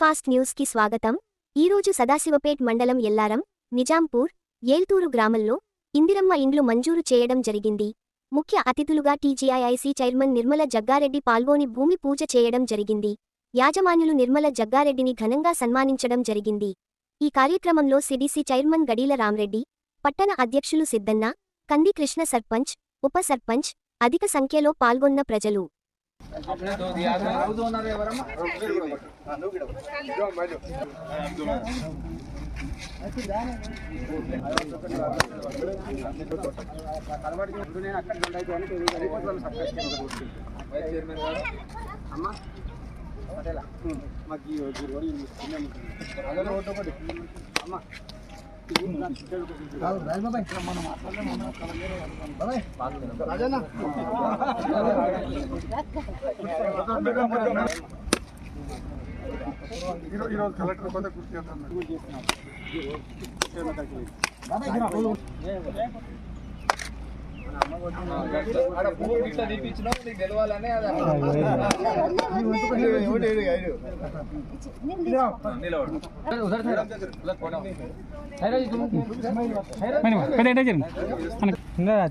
Fast న్యూస్కి స్వాగతం. ఈరోజు సదాశివపేట్ మండలం ఎల్లారం నిజాంపూర్ ఏల్తూరు గ్రామంలో ఇందిరమ్మ ఇండ్లు మంజూరు చేయడం జరిగింది. ముఖ్య అతిథులుగా టీజీఐఐసీ చైర్మన్ నిర్మల జగ్గారెడ్డి పాల్గొని భూమి పూజ చేయడం జరిగింది. యాజమాన్యులు నిర్మల జగ్గారెడ్డిని ఘనంగా సన్మానించడం జరిగింది. ఈ కార్యక్రమంలో సిడిసి చైర్మన్ గడీల రామ్రెడ్డి పట్టణ అధ్యక్షులు సిద్దన్న కంది కృష్ణ సర్పంచ్ ఉప సర్పంచ్ అధిక సంఖ్యలో పాల్గొన్న ప్రజలు. ఈరోజు ఈరోజు కలెక్టర్ పోతే గుర్తు ఈరోజు కలెక్టర్ కొత్త ఎండ జరిగింది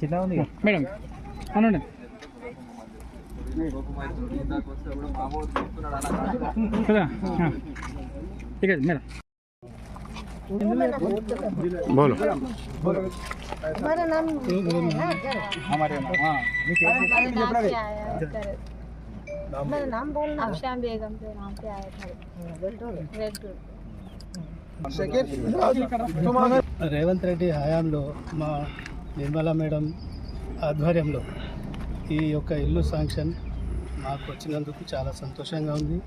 చిన్న ఉంది మేడం అనండి కదా ఆ. ఇక మేడం బోలో हमारा नाम मेरा नाम बोलना अब श्याम बेगम के नाम पे आया था रेड टूर రేవంత్ రెడ్డి హయాంలో మా నిర్మలా మేడం ఆధ్వర్యంలో ఈ యొక్క ఇల్లు శాంక్షన్ మాకు వచ్చినందుకు చాలా సంతోషంగా ఉంది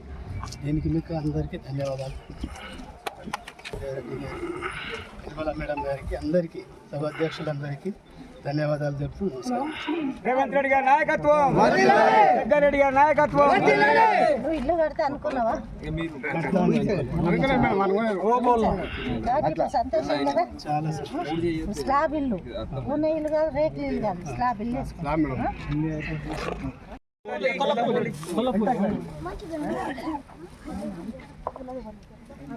దీనికి మీకు అందరికీ ధన్యవాదాలు రెడ్డి గారికి నిర్మలా మేడం గారికి అందరికీ సభ అధ్యక్షులందరికీ ధన్యవాదాలు చెప్తూ రేవంత్ రెడ్డి గారి నాయకత్వం. జగ్గారెడ్డి గారి నాయకత్వం. నువ్వు ఇల్లు కడితే అనుకున్నావా. స్లాబ్ ఇల్లు. ఉన్న ఇల్లు కాదు రేట్ ఇల్లు కాదు. స్లాబ్ ఇల్లు వేసుకున్నా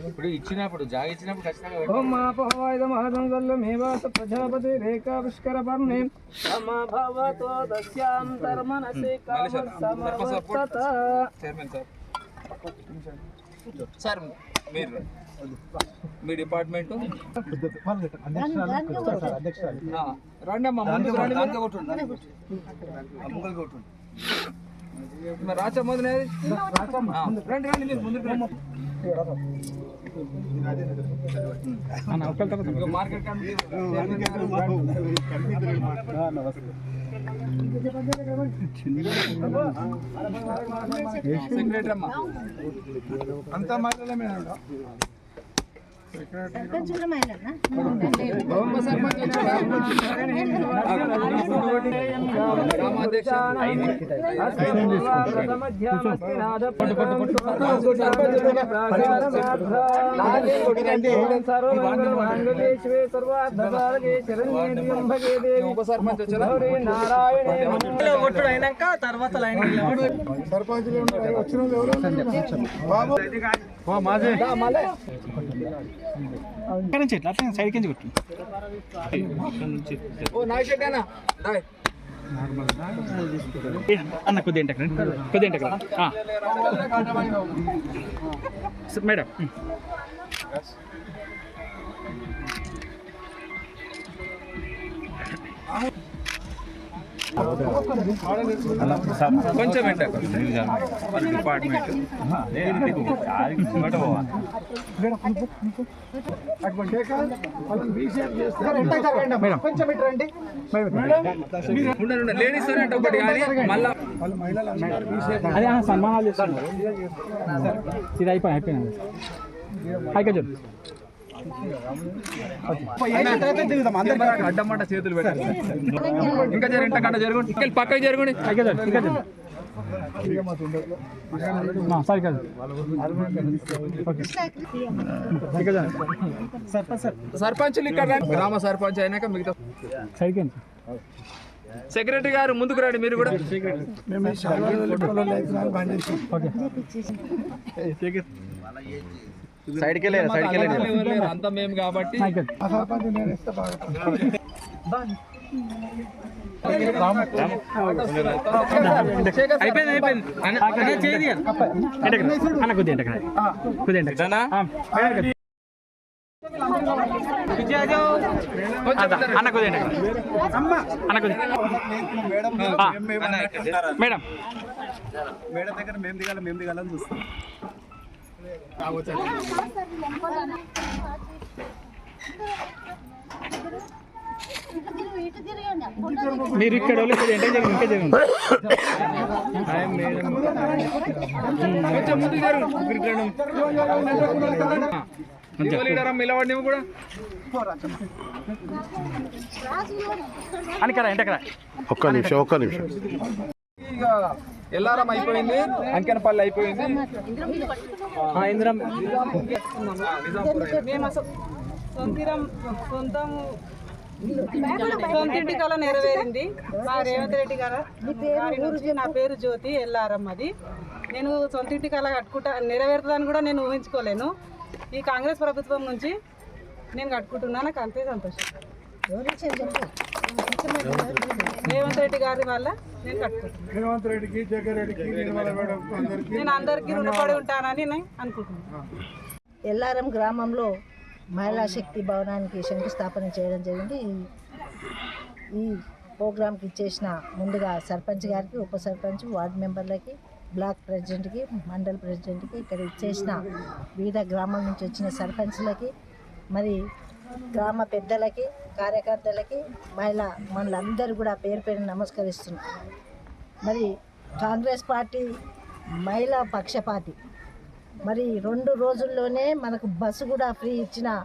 ఇప్పుడు ఇచ్చినప్పుడు జాగ ఇచ్చినప్పుడు ఖచ్చితంగా ఓం మాపహవాయుధ మహదంగల్లు మేవాస ప్రజాపతి రేఖావిష్కర వర్ణే సమభవతో దస్యాంతర్మనసి కామసమవర్తత చైర్మన్ సార్. సార్ మీరు మీ డిపార్ట్మెంట్? రండి అమ్మా ముందుకు రండి మరి రాచా మొదలు రండి రండి మీరు ముందుకు రండి. అన్న ఒక్కరి తర్వాత మార్కెట్ సెక్రటరీ అమ్మా అంతా మాట్లాడమే సర్పంచ్ కూడా మహిళనా? ఉప సర్పంచ్ వచ్చారా సర్పంచ్ ఇక్కడ నుంచి ఇట్లా అట్లా సైడ్ కించి కొట్టు అన్న. కొద్ది కొద్ది ఎంటకు మేడం. కొంచెం డిపార్ట్మెంట్. లేడీస్ అంటే ఒకటి కానీ మళ్ళా అదే సన్మానాలు చేస్తాను ఇది అయిపోయి అయిపోయింది. అయిపోయి అడ్డమాట చేతులు పెట్టాలి ఇంకా జరగండి ఇంకా గంట జరగండి ఇంకా పక్కకి జరగండి సర్పంచులు ఇక్కడ గ్రామ సర్పంచ్ అయినాక మిగతా సెక్రటరీ గారు ముందుకు రండి మీరు కూడా మేము సైడ్కి వెళ్ళారు అంతా మేము కాబట్టి. అన్న అన్న కుదే మేడం. మేడం దగ్గర మేము దిగాలి మేము దిగాలని చూస్తాం మీరు ఇక్కడ ఇంకా చేయండి కొంచెం ముందు నిలబడి నువ్వు కూడా అని కదా ఎంటకరా ఒక్క నిమిషం ఒక్క నిమిషం. ఎల్లారం అయిపోయింది అంకెనపల్లి అయిపోయింది. ఆ, ఇందిరం. మేము అసలు సొంతిరం సొంతం సొంతింటి కళ నెరవేరింది. మా రేవంత్ రెడ్డి గారు గారి నుంచి నా పేరు జ్యోతి ఎల్లారమ్మది నేను సొంతింటి కళ కట్టుకుంటా నెరవేరుతుందని కూడా నేను ఊహించుకోలేను. ఈ కాంగ్రెస్ ప్రభుత్వం నుంచి నేను కట్టుకుంటున్నా నాకు అంతే సంతోషం. రేవంత్ రెడ్డి గారి వల్ల నేను కట్టుకుంటున్నాను రేవంత్ రెడ్డికి జగన్ రెడ్డికి నేను అందరికీ రుణపడి ఉంటానని నేను అనుకుంటున్నాను ఎల్లారం గ్రామంలో మహిళా శక్తి భవనానికి శంకుస్థాపన చేయడం జరిగింది. ఈ- ఈ ప్రోగ్రాంకి ఇచ్చేసిన ముందుగా సర్పంచ్ గారికి ఉప సర్పంచ్ వార్డు మెంబర్లకి బ్లాక్ ప్రెసిడెంట్కి మండల్ ప్రెసిడెంట్కి ఇక్కడ ఇచ్చేసిన వివిధ గ్రామాల నుంచి వచ్చిన సర్పంచ్లకి మరి గ్రామ పెద్దలకి కార్యకర్తలకి మహిళా మనలందరూ కూడా పేరు పేరు నమస్కరిస్తున్నాం. మరి కాంగ్రెస్ పార్టీ మహిళా పక్షపాతి. మరి రెండు రోజుల్లోనే మనకు బస్సు కూడా ఫ్రీ ఇచ్చిన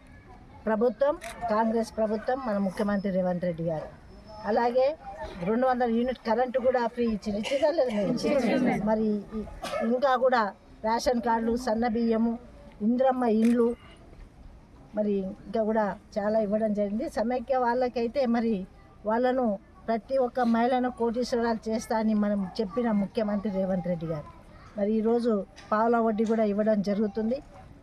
ప్రభుత్వం కాంగ్రెస్ ప్రభుత్వం మన ముఖ్యమంత్రి రేవంత్ రెడ్డి గారు. అలాగే రెండు వందల యూనిట్ కరెంటు కూడా ఫ్రీ ఇచ్చింది. ఇచ్చిందా. మీరు? ఇంకా కూడా రేషన్ కార్డులు సన్న బియ్యము ఇంద్రమ్మ ఇండ్లు మరి ఇంకా కూడా చాలా ఇవ్వడం జరిగింది. సమైక్య వాళ్ళకైతే మరి వాళ్ళను ప్రతి ఒక్క మహిళను కోటీశ్వరాలు చేస్తా అని మనం చెప్పిన ముఖ్యమంత్రి రేవంత్ రెడ్డి గారు. మరి ఈరోజు పావుల వడ్డీ కూడా ఇవ్వడం జరుగుతుంది.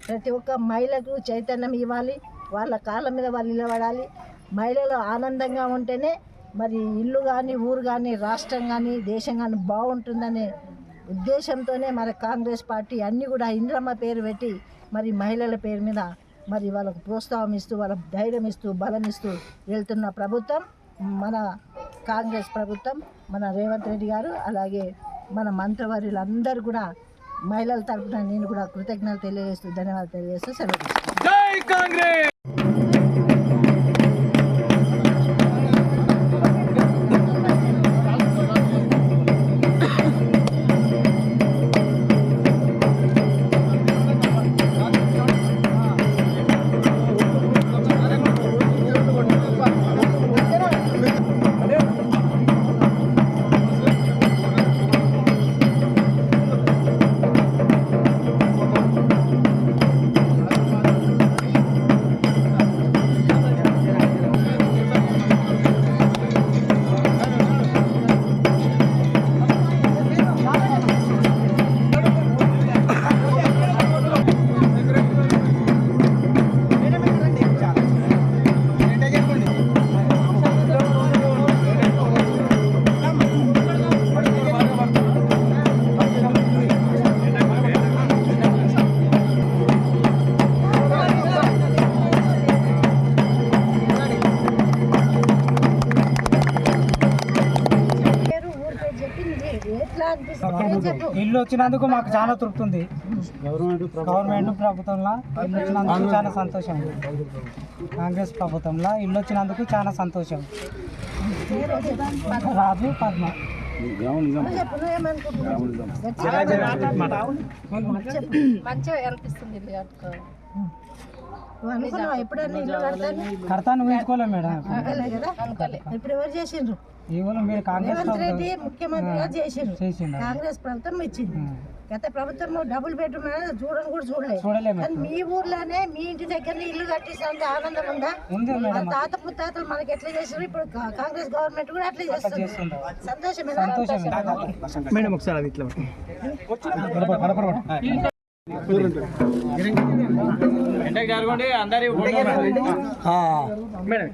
ప్రతి ఒక్క మహిళకు చైతన్యం ఇవ్వాలి. వాళ్ళ కాళ్ళ మీద వాళ్ళు నిలబడాలి. మహిళలు ఆనందంగా ఉంటేనే మరి ఇల్లు కానీ ఊరు కానీ రాష్ట్రం కానీ దేశం కానీ బాగుంటుందనే ఉద్దేశంతోనే మరి కాంగ్రెస్ పార్టీ అన్నీ కూడా ఇంద్రమ్మ పేరు పెట్టి మరి మహిళల పేరు మీద మరి వాళ్ళకు ప్రోత్సాహం ఇస్తూ వాళ్ళకు ధైర్యం ఇస్తూ బలం ఇస్తూ వెళ్తున్న ప్రభుత్వం మన కాంగ్రెస్ ప్రభుత్వం మన రేవంత్ రెడ్డి గారు అలాగే మన మంత్రివర్యులందరూ కూడా మహిళల తరపున నేను కూడా కృతజ్ఞతలు తెలియజేస్తూ ధన్యవాదాలు తెలియజేస్తూ సెలవు ఇల్లు వచ్చినందుకు మాకు చాలా తృప్తి ఉంది గవర్నమెంట్ ప్రభుత్వంలో ఇల్లు వచ్చినందుకు చాలా సంతోషం. కాంగ్రెస్ ప్రభుత్వంలో ఇల్లు వచ్చినందుకు చాలా సంతోషం. రాజు పద్మ. మంచిగా అనిపిస్తుంది ఇల్లు కట్టుకోవాలి కడతాను ఊహించుకోలేము మేడం ఇప్పుడు ఎవరు చేసిండ్రు? రేవంత్ రెడ్డి ముఖ్యమంత్రిగా చేసిండ్రు చేసిండు. కాంగ్రెస్ ప్రభుత్వం ఇచ్చింది. గత ప్రభుత్వం డబుల్ బెడ్రూమ్ చూడని కూడా చూడలేదు కానీ మీ ఊర్లోనే మీ ఇంటి దగ్గర ఇల్లు కట్టించినంత ఆనందం ఉందా? తాత ముత్తాతలు మనకి ఎట్లా చేసారు ఇప్పుడు కాంగ్రెస్ గవర్నమెంట్ కూడా అట్లా చేస్తుంది. సంతోషమేనా? మేడం ఒకసారి అది ఇట్లా ఎండకు జరగండి అందరి మేడం.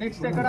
నెక్స్ట్ ఎక్కడ?